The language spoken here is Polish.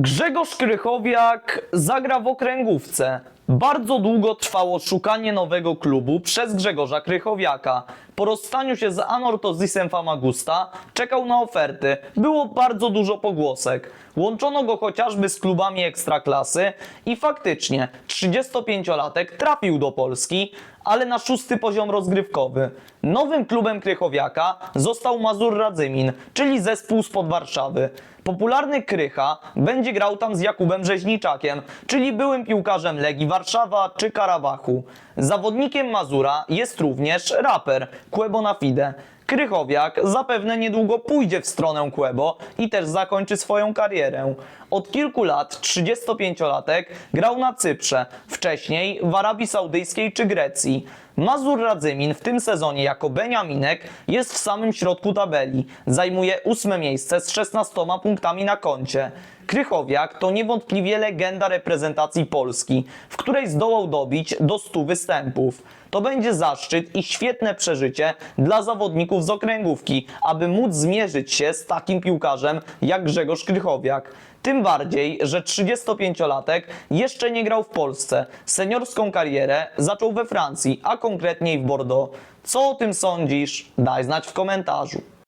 Grzegorz Krychowiak zagra w okręgówce. Bardzo długo trwało szukanie nowego klubu przez Grzegorza Krychowiaka. Po rozstaniu się z Anortozisem Famagusta czekał na oferty. Było bardzo dużo pogłosek. Łączono go chociażby z klubami ekstraklasy i faktycznie 35-latek trafił do Polski, ale na szósty poziom rozgrywkowy. Nowym klubem Krychowiaka został Mazur Radzymin, czyli zespół spod Warszawy. Popularny Krycha będzie grał tam z Jakubem Rzeźniczakiem, czyli byłym piłkarzem Legii Warszawa czy Karabachu. Zawodnikiem Mazura jest również raper Quebo na Fide. Krychowiak zapewne niedługo pójdzie w stronę Quebo i też zakończy swoją karierę. Od kilku lat 35-latek grał na Cyprze, wcześniej w Arabii Saudyjskiej czy Grecji. Mazur Radzymin w tym sezonie jako Beniaminek jest w samym środku tabeli. Zajmuje ósme miejsce z 16 punktami na koncie. Krychowiak to niewątpliwie legenda reprezentacji Polski, w której zdołał dobić do 100 występów. To będzie zaszczyt i świetne przeżycie dla zawodników z okręgówki, aby móc zmierzyć się z takim piłkarzem jak Grzegorz Krychowiak. Tym bardziej, że 35-latek jeszcze nie grał w Polsce. Seniorską karierę zaczął we Francji, a konkretniej w Bordeaux. Co o tym sądzisz? Daj znać w komentarzu.